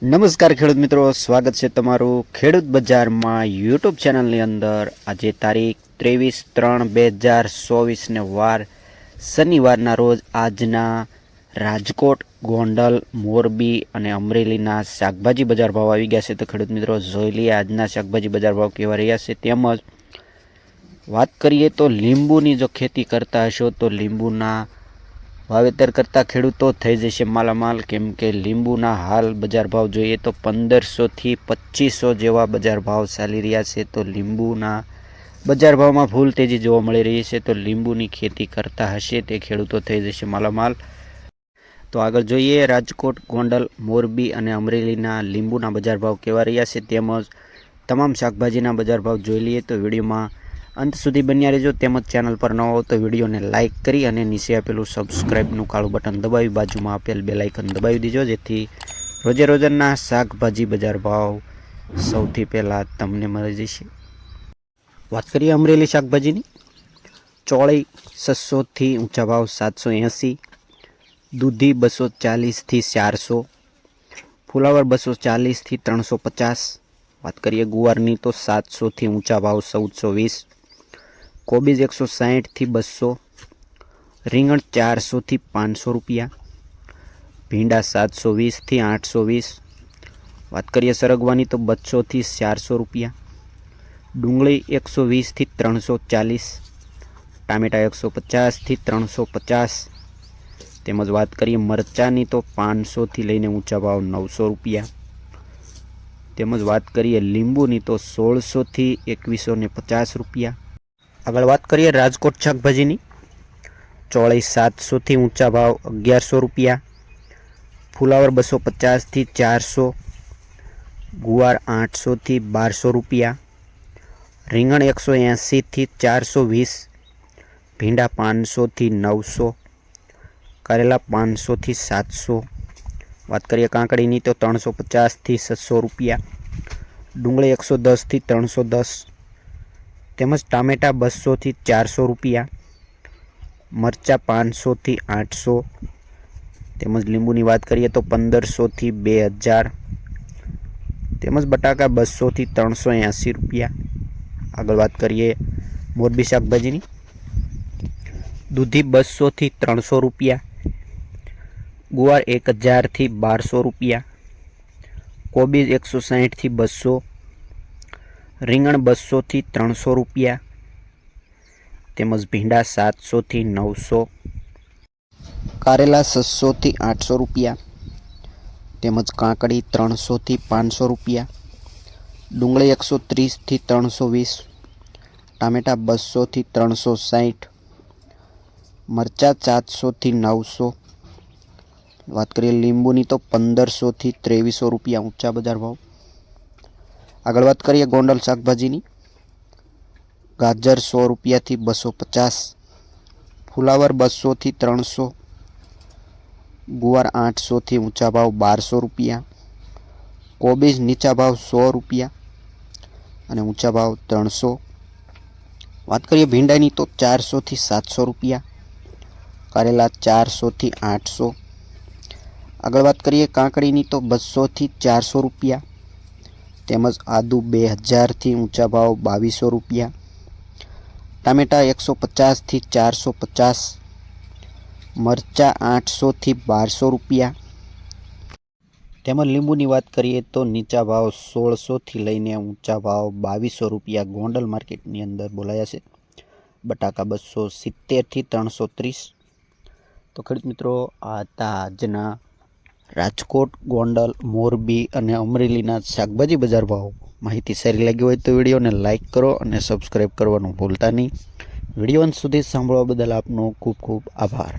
નમસ્કાર ખેડૂત મિત્રો, સ્વાગત છે તમારું ખેડૂત બજારમાં યુટ્યુબ ચેનલની અંદર. આજે તારીખ ત્રેવીસ ત્રણ બે હજાર ચોવીસને વાર, શનિવારના રોજ આજના રાજકોટ, ગોંડલ, મોરબી અને અમરેલીના શાકભાજી બજાર ભાવ આવી ગયા છે. તો ખેડૂત મિત્રો, જોઈ લઈએ આજના શાકભાજી બજાર ભાવ કેવા રહ્યા છે. તેમજ વાત કરીએ તો લીંબુની જો ખેતી કરતા હશો, તો લીંબુના વાવેતર કરતા ખેડૂતો થઈ જશે માલામાલ, કેમ કે લીંબુના હાલ બજાર ભાવ જોઈએ તો પંદરસોથી પચીસો જેવા બજાર ભાવ ચાલી રહ્યા છે. તો લીંબુના બજાર ભાવમાં ફૂલ તેજી જોવા મળી રહી છે. તો લીંબુની ખેતી કરતા હશે તે ખેડૂતો થઈ જશે માલામાલ. તો આગળ જોઈએ, રાજકોટ, ગોંડલ, મોરબી અને અમરેલીના લીંબુના બજાર ભાવ કેવા રહ્યા છે તેમજ તમામ શાકભાજીના બજાર ભાવ જોઈ લઈએ તો વિડીયોમાં અંત સુધી બન્યા રહેજો. તેમજ ચેનલ પર ન હો તો વિડીયોને લાઇક કરી અને નીચે આપેલું સબસ્ક્રાઇબનું કાળું બટન દબાવી બાજુમાં આપેલ બે લાઇકન દબાવી દીજો, જેથી રોજે રોજના શાકભાજી બજાર ભાવ સૌથી પહેલાં તમને મળી જશે. વાત કરીએ અમરેલી શાકભાજીની. ચોળી છસોથી ઊંચા ભાવ સાતસો એંસી, દૂધી બસો ચાલીસથી ચારસો, ફુલાવર બસો ચાલીસથી ત્રણસો પચાસ, વાત કરીએ ગુવારની તો સાતસોથી ઊંચા ભાવ ચૌદસો વીસ કોબીજ એકસો સાહીઠથી બસો, રીંગણ ચારસોથી પાંચસો રૂપિયા, ભીંડા સાતસો વીસથી આઠસો વીસ, વાત કરીએ સરગવાની તો બસોથી ચારસો રૂપિયા, ડુંગળી એકસો વીસથી ત્રણસો ચાલીસ, ટામેટા એકસો પચાસથી ત્રણસો પચાસ, તેમજ વાત કરીએ મરચાંની તો પાંચસોથી લઈને ઊંચા ભાવ નવસો રૂપિયા, તેમજ વાત કરીએ લીંબુની તો સોળસોથી એકવીસો ને પચાસ રૂપિયા આગળ વાત કરીએ રાજકોટ શાકભાજીની. ચોળીસ સાતસોથી ઊંચા ભાવ અગિયારસો રૂપિયા. ફુલાવર બસો પચાસથી ચારસો. ગુવાર આઠસોથી બારસો રૂપિયા. રીંગણ એકસો એંસીથી ચારસો વીસ. ભીંડા પાંચસોથી નવસો. કરેલા પાંચસોથી સાતસો. વાત કરીએ કાંકડીની તો ત્રણસો પચાસથી છસો રૂપિયા. ડુંગળી એકસો દસથી ત્રણસો દસ. તેમજ ટામેટાં બસોથી ચારસો રૂપિયા, મરચાં પાંચસોથી આઠસો, તેમજ લીંબુની વાત કરીએ તો પંદરસોથી બે હજાર, તેમજ બટાકા બસોથી ત્રણસો એંસી રૂપિયા. આગળ વાત કરીએ મોરબી શાકભાજીની. દૂધી બસોથી ત્રણસો રૂપિયા, ગુવાર એક હજારથી બારસો રૂપિયા, કોબીજ એકસો સાહીઠથી બસો રીંગણ બસોથી ત્રણસો રૂપિયા, તેમજ ભીંડા સાતસોથી નવસો, કારેલા છસોથી આઠસો રૂપિયા, તેમજ કાંકડી ત્રણસોથી પાંચસો રૂપિયા, ડુંગળી એકસો ત્રીસથી ત્રણસો વીસ, ટામેટાં બસોથી ત્રણસો સાઠ મરચાં સાતસોથી નવસો, વાત કરીએ લીંબુની તો પંદરસોથી ત્રેવીસો રૂપિયા ઊંચા બજાર ભાવ. આગળ વાત કરીએ ગોંડલ શાકભાજીની. ગાજર સો રૂપિયાથી બસો પચાસ, ફુલાવર બસોથી ત્રણસો, ગુવાર આઠસોથી ઊંચા ભાવ બારસો રૂપિયા, કોબીજ નીચા ભાવ સો રૂપિયા અને ઊંચા ભાવ ત્રણસો. વાત કરીએ ભીંડાની તો ચારસોથી સાતસો રૂપિયા, કરેલા ચારસોથી આઠસો. આગળ વાત કરીએ કાંકડીની તો બસોથી ચારસો રૂપિયા તેમજ આદુ બે હજારથી ઊંચા ભાવ બાવીસો રૂપિયા. ટામેટા એકસો પચાસથી ચારસો પચાસ. મરચાં આઠસોથી બારસો રૂપિયા. તેમજ લીંબુની વાત કરીએ તો નીચા ભાવ સોળસોથી લઈને ઊંચા ભાવ બાવીસો રૂપિયા ગોંડલ માર્કેટની અંદર બોલાયા છે. બટાકા બસો સિત્તેરથી ત્રણસો ત્રીસ. તો ખેડૂત મિત્રો, આ હતા આજના રાજકોટ, ગોંડલ, મોરબી અને અમરેલીના શાકભાજી બજાર ભાવ. માહિતી સારી લાગી હોય તો વિડીયોને લાઇક કરો અને સબસ્ક્રાઈબ કરવાનું ભૂલતા નહીં. વીડિયો અંત સુધી સાંભળવા બદલ આપનો ખૂબ ખૂબ આભાર.